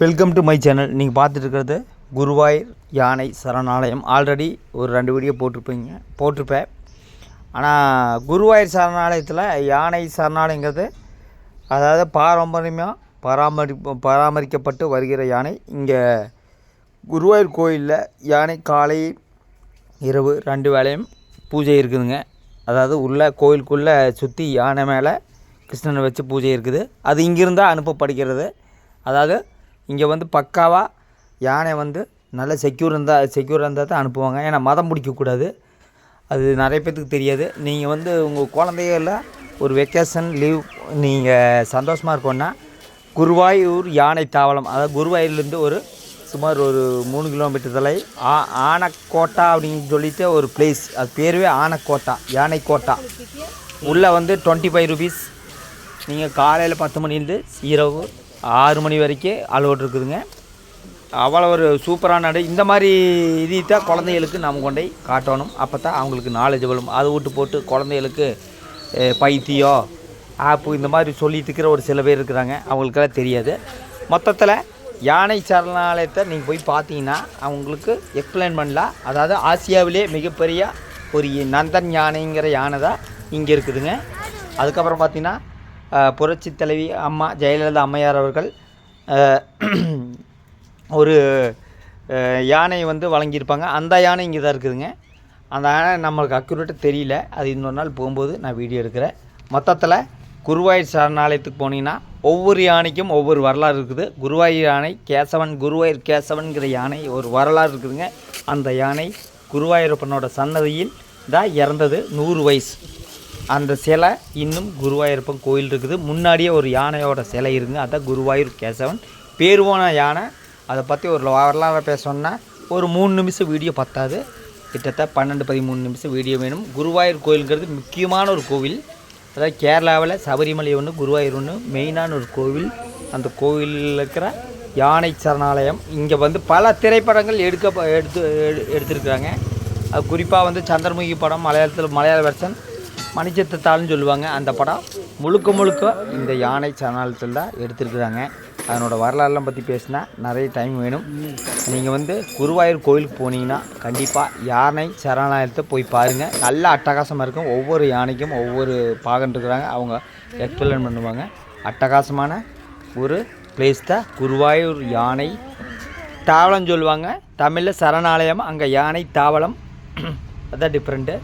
Welcome to my channel நீங்கள் பார்த்துட்டு இருக்கிறது குருவாயூர் யானை சரணாலயம். ஆல்ரெடி ஒரு ரெண்டு வீடியோ போட்டிருப்பீங்க. போட்டிருப்பேன். ஆனால் குருவாயூர் சரணாலயத்தில் யானை சரணாலயங்கிறது அதாவது பாரம்பரியமாக பராமரி பராமரிக்கப்பட்டு வருகிற யானை. இங்கே குருவாயூர் கோயிலில் யானை காலை இரவு ரெண்டு வேளையும் பூஜை இருக்குதுங்க. அதாவது உள்ளே கோயிலுக்குள்ளே சுற்றி யானை மேலே கிருஷ்ணனை வச்சு பூஜை இருக்குது. அது இங்கிருந்தால் அனுப்பப்படுகிறது. அதாவது இங்கே வந்து பக்காவாக யானை வந்து நல்ல செக்யூர் இருந்தால் செக்யூர் இருந்தால் தான் அனுப்புவாங்க. ஏன்னா மதம் பிடிக்கக்கூடாது அது நிறைய பேர்த்துக்கு தெரியாது. நீங்கள் வந்து உங்கள் குழந்தைகள ஒரு வெக்கேஷன் லீவ் நீங்கள் சந்தோஷமாக இருக்கோன்னா குருவாயூர் யானை தாவளம் அதாவது குருவாயூர்லேருந்து ஒரு சுமார் ஒரு மூணு கிலோமீட்டர் தொலை ஆ ஆனக்கோட்டா அப்படின்னு சொல்லிட்டு ஒரு பிளேஸ் அது பேருவே ஆனக்கோட்டா யானை கோட்டா உள்ளே வந்து டுவெண்ட்டி ஃபைவ் ருபீஸ் நீங்கள் காலையில் பத்து மணிலேருந்து இரவு ஆறு மணி வரைக்கும் அலோட் இருக்குதுங்க. அவ்வளோ ஒரு சூப்பரான நடை. இந்த மாதிரி இது தான் குழந்தைகளுக்கு நம்ம கொண்டு போய் காட்டணும். அப்போ தான் அவங்களுக்கு நாலேஜ் வரும். அதை விட்டு போட்டு குழந்தைகளுக்கு பைத்தியம் ஆப்பு இந்த மாதிரி சொல்லிட்டு இருக்கிற ஒரு சில பேர் இருக்கிறாங்க. அவங்களுக்கெல்லாம் தெரியாது. மொத்தத்தில் யானை சரணாலயத்தை நீங்கள் போய் பார்த்தீங்கன்னா அவங்களுக்கு எக்ஸ்பிளைன் பண்ணலாம். அதாவது ஆசியாவிலே மிகப்பெரிய ஒரு நந்தன் யானைங்கிற யானை தான் இங்கே இருக்குதுங்க. அதுக்கப்புறம் பார்த்தீங்கன்னா புரட்சி தலைவி அம்மா ஜெயலலிதா அம்மையார் அவர்கள் ஒரு யானை வந்து வழங்கியிருப்பாங்க. அந்த யானை இங்கே தான் இருக்குதுங்க. அந்த யானை நம்மளுக்கு அக்யூரேட்டாக தெரியல. அது இன்னொரு நாள் போகும்போது நான் வீடியோ எடுக்கிறேன். மொத்தத்தில் குருவாயூர் சரணாலயத்துக்கு போனீங்கன்னா ஒவ்வொரு யானைக்கும் ஒவ்வொரு வரலாறு இருக்குது. குருவாயூர் யானை கேசவன் குருவாயூர் கேசவன்கிற யானை ஒரு வரலாறு இருக்குதுங்க. அந்த யானை குருவாயூரப்பனோட சன்னதியில் தான் இறந்தது நூறு வயசு. அந்த சிலை இன்னும் குருவாயூரப்பன் கோயில் இருக்குது. முன்னாடியே ஒரு யானையோட சிலை இருக்குங்க அதான் குருவாயூர் கேசவன் பேர் போன யானை. அதை பற்றி ஒரு வரலாறு பேசணுன்னா ஒரு மூணு நிமிஷம் வீடியோ பத்தாது. கிட்டத்தட்ட பன்னெண்டு பதிமூணு நிமிஷம் வீடியோ வேணும். குருவாயூர் கோயிலுங்கிறது முக்கியமான ஒரு கோவில். அதாவது கேரளாவில் சபரிமலை ஒன்று குருவாயூர் ஒன்று மெயினான ஒரு கோவில். அந்த கோவிலில் இருக்கிற யானை சரணாலயம். இங்கே வந்து பல திரைப்படங்கள் எடுக்க எடுத்து எடு- எடுத்திருக்கிறாங்க. அது குறிப்பாக வந்து சந்திரமுகி படம் மலையாளத்தில் மலையாள வெர்ஷன் மணிச்சத்தத்தாள்னு சொல்லுவாங்க. அந்த படம் முழுக்க முழுக்க இந்த யானை சரணாலயத்தில் தான் எடுத்திருக்கிறாங்க. அதனோட வரலாறுலாம் பற்றி பேசினா நிறைய டைம் வேணும். நீங்கள் வந்து குருவாயூர் கோயிலுக்கு போனீங்கன்னா கண்டிப்பாக யானை சரணாலயத்தை போய் பாருங்கள் நல்ல அட்டகாசமாக இருக்கும். ஒவ்வொரு யானைக்கும் ஒவ்வொரு பாகன் இருக்கிறாங்க. அவங்க எக்ஸ்பிளைன் பண்ணுவாங்க. அட்டகாசமான ஒரு பிளேஸ் தான் குருவாயூர் யானை தாவளம் சொல்லுவாங்க. தமிழில் சரணாலயம் அங்கே யானை தாவளம். அதான் டிஃப்ரெண்ட்டு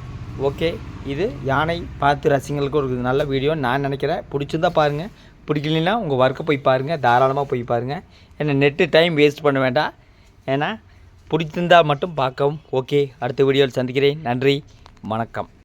ஓகே இது யானை பார்த்து ரசிகங்களுக்கு ஒரு நல்ல வீடியோ நான் நினைக்கிறேன் பிடிச்சிருந்தா பாருங்கள் பிடிக்கலனா உங்கள் ஒர்க்கை போய் பாருங்கள் தாராளமாக போய் பாருங்கள் ஏன்னா நெட்டு டைம் வேஸ்ட் பண்ண வேண்டாம். ஏன்னா பிடிச்சிருந்தா மட்டும் பார்க்கவும். ஓகே அடுத்த வீடியோவில் சந்திக்கிறேன். நன்றி வணக்கம்.